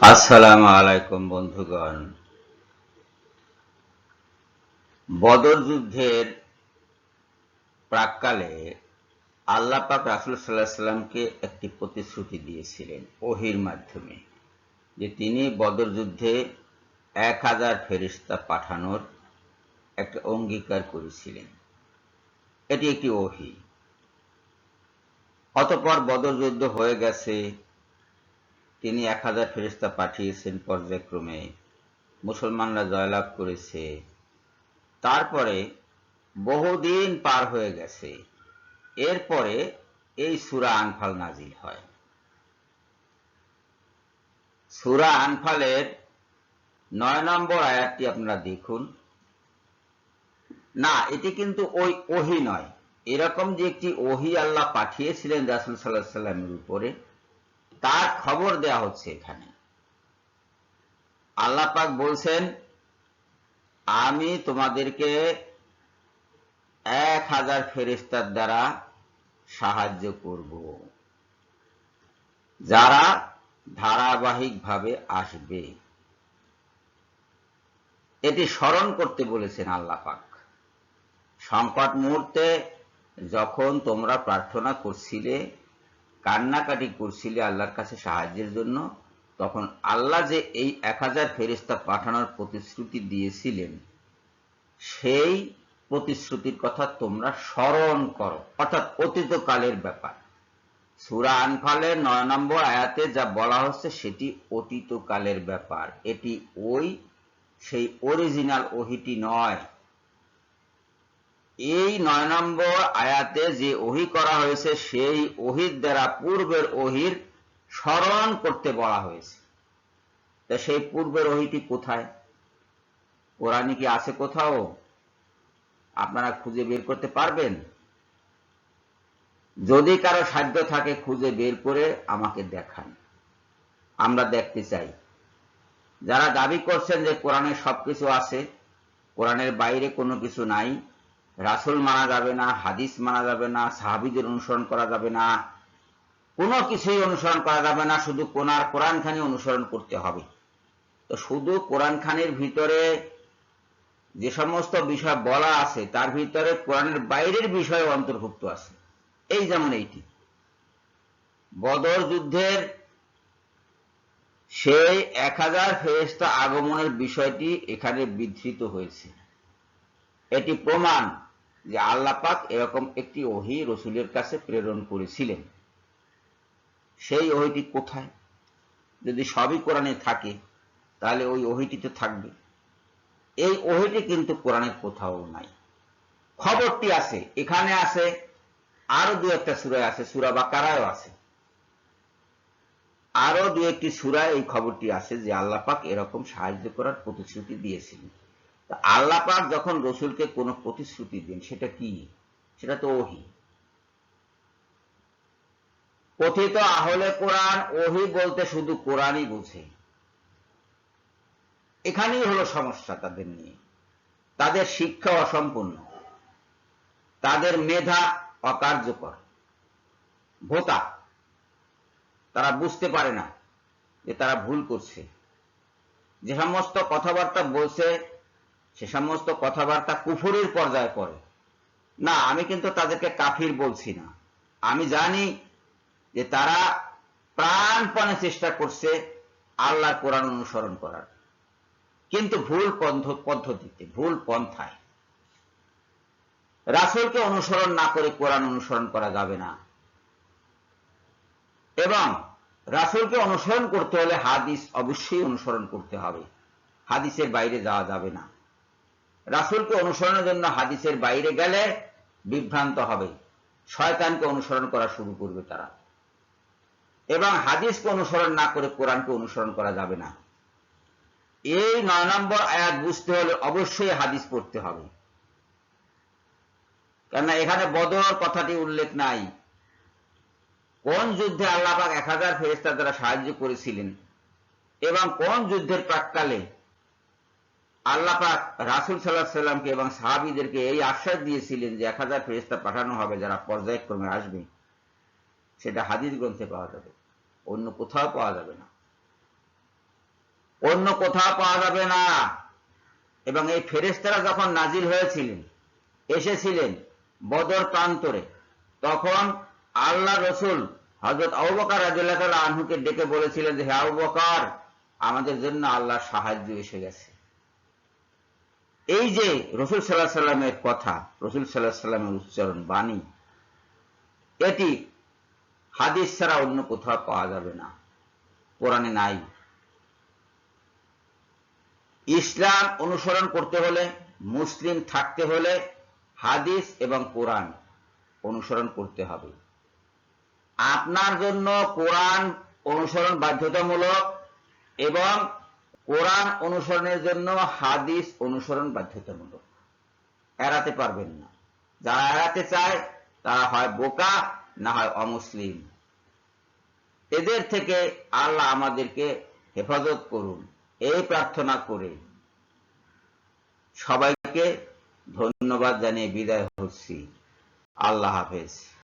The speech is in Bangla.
আসসালামু আলাইকুম বন্ধুগণ। বদর যুদ্ধের প্রাককালে আল্লাহ পাক রাসুল সাল্লাহ সাল্লামকে একটি প্রতিশ্রুতি দিয়েছিলেন ওহির মাধ্যমে যে তিনি বদর যুদ্ধে এক হাজার ফেরিস্তা পাঠানোর একটা অঙ্গীকার করেছিলেন। এটি একটি ওহি। অতপর বদর যুদ্ধ হয়ে গেছে। তিনি এক হাজার ফেরিস্তা পাঠিয়েছেন পর্যায়ক্রমে। মুসলমানরা জয়লাভ করেছে। তারপরে বহুদিন পার হয়ে গেছে। এরপরে এই সুরা আনফাল নাজিল হয়। সুরা আনফালের নয় নম্বর আয়াতটি আপনারা দেখুন। না, এটি কিন্তু ওই ওহি নয়। এরকম যে একটি ওহি আল্লাহ পাঠিয়েছিলেন রাসুল সাল্লাহ সাল্লামের উপরে তার খবর দেয়া হচ্ছে এখানে। আল্লাহ পাক বলছেন, আমি তোমাদেরকে এক হাজার ফেরিস্তার দ্বারা সাহায্য করব। যারা ধারাবাহিকভাবে আসবে। এটি স্মরণ করতে বলেছেন আল্লাহ পাক। সংকট মুহূর্তে যখন তোমরা প্রার্থনা করছিলে কান্নাকাটি করছিলে আল্লাহর কাছে সাহায্যের জন্য, তখন আল্লাহ যে এই এক হাজার ফেরিস্তা পাঠানোর প্রতিশ্রুতি দিয়েছিলেন, সেই প্রতিশ্রুতির কথা তোমরা স্মরণ করো। অর্থাৎ অতীতকালের ব্যাপার। সুরা আনফালের নয় নম্বর আয়াতে যা বলা হচ্ছে সেটি অতীতকালের ব্যাপার। এটি ওই, সেই অরিজিনাল ওহিটি নয়। এই নয় নম্বর আয়াতে যে ওহি করা হয়েছে, সেই ওহির দ্বারা পূর্বের ওহির স্মরণ করতে বলা হয়েছে। তা সেই পূর্বের ওহিটি কোথায়? কোরআনে কি আছে কোথাও? আপনারা খুঁজে বের করতে পারবেন? যদি কারও সাধ্য থাকে, খুঁজে বের করে আমাকে দেখান। আমরা দেখতে চাই। যারা দাবি করছেন যে কোরআনে সবকিছু আছে, কোরআনের বাইরে কোনো কিছু নাই রাসুল মানা যাবে না, হাদিস মানা যাবে না, সাহাবিদের অনুসরণ করা যাবে না, কোনো কিছুই অনুসরণ করা যাবে না, শুধু কোনার কোরআন খানি অনুসরণ করতে হবে। তো শুধু কোরআন খানির ভিতরে যে সমস্ত বিষয় বলা আছে, তার ভিতরে কোরআনের বাইরের বিষয় অন্তর্ভুক্ত আছে। এই যেমন এইটি। বদর যুদ্ধের সেই এক হাজার ফেরেস্তা আগমনের বিষয়টি এখানে বিধৃত হয়েছে। এটি প্রমাণ যে আল্লাপাক এরকম একটি ওহি রসুলের কাছে প্রেরণ করেছিলেন। সেই ওহিটি কোথায়? যদি সবই কোরআনে থাকে, তাহলে ওই ওহিটিতে থাকবে। এই ওহিটি কিন্তু কোরআনের কোথাও নাই। খবরটি আছে, এখানে আছে, আরও দু একটা সুরায় আছে, সুরা বা কারায়ও আছে। আরও দু একটি সুরায় এই খবরটি আছে যে আল্লাপাক এরকম সাহায্য করার প্রতিশ্রুতি দিয়েছিলেন। আল্লাহ পাক যখন রসুলকে কোন প্রতিশ্রুতি দেন, সেটা কি? সেটা তো ওহি। কথিত আহলে কোরআন ওহি বলতে শুধু কোরআনই বুঝে। এখানেই হলো সমস্যা তাদের নিয়ে। তাদের শিক্ষা অসম্পূর্ণ। তাদের মেধা অকার্যকর। ভোতা। তারা বুঝতে পারে না যে তারা ভুল করছে। যে সমস্ত কথাবার্তা বলছে সে সমস্ত কথাবার্তা কুফুরের পর্যায়ে পড়ে। না, আমি কিন্তু তাদেরকে কাফির বলছি না। আমি জানি যে তারা প্রাণপণে চেষ্টা করছে আল্লাহর কোরআন অনুসরণ করার। কিন্তু ভুল পদ্ধতিতে, ভুল পন্থায়। রাসুলকে অনুসরণ না করে কোরআন অনুসরণ করা যাবে না। এবং রাসুলকে অনুসরণ করতে হলে হাদিস অবশ্যই অনুসরণ করতে হবে। হাদিসের বাইরে যাওয়া যাবে না। রাসুলকে অনুসরণের জন্য হাদিসের বাইরে গেলে বিভ্রান্ত হবে। শয়তানকে অনুসরণ করা শুরু করবে তারা। এবং হাদিসকে অনুসরণ না করে কোরআনকে অনুসরণ করা যাবে না। এই নয় নম্বর আয়াত বুঝতে হলে অবশ্যই হাদিস পড়তে হবে। কেননা এখানে বদর কথাটি উল্লেখ নাই। কোন যুদ্ধে আল্লাপাক এক হাজার ফেরিস্তার দ্বারা সাহায্য করেছিলেন এবং কোন যুদ্ধের প্রাককালে আল্লাপাক রাসুল সাল্লাহ সাল্লামকে এবং সাহাবিদেরকে এই আশ্বাস দিয়েছিলেন যে এক হাজার ফেরিস্তা পাঠানো হবে, যারা পর্যায়ক্রমে আসবে। সেটা হাদিস গ্রন্থে পাওয়া যাবে। অন্য কোথাও পাওয়া যাবে না। অন্য কোথাও পাওয়া যাবে না। এবং এই ফেরেস্তারা যখন নাজিল হয়েছিলেন, এসেছিলেন বদর প্রান্তরে, তখন আল্লাহ রসুল হজরত আবুবকার রাজুল্লাহ আনহুকে ডেকে বলেছিলেন যে, হে আবুবকার আমাদের জন্য আল্লাহ সাহায্য এসে গেছে। এই যে রসুল সাল্লাহ সাল্লামের কথা, রসুল সাল্লাহ সাল্লামের উচ্চারণ বাণী, এটি হাদিস ছাড়া অন্য কোথাও পাওয়া যাবে না। কোরআনে নাই। ইসলাম অনুসরণ করতে হলে, মুসলিম থাকতে হলে হাদিস এবং কোরআন অনুসরণ করতে হবে। আপনার জন্য কোরআন অনুসরণ বাধ্যতামূলক এবং কোরআন অনুসরণের জন্য হাদিস অনুসরণ বাধ্যতামূলক। এড়াতে পারবেন না। যারা এড়াতে চায়, তারা হয় বোকা, না হয় অমুসলিম। এদের থেকে আল্লাহ আমাদেরকে হেফাজত করুন। এই প্রার্থনা করে সবাইকে ধন্যবাদ জানিয়ে বিদায় হচ্ছি। আল্লাহ হাফেজ।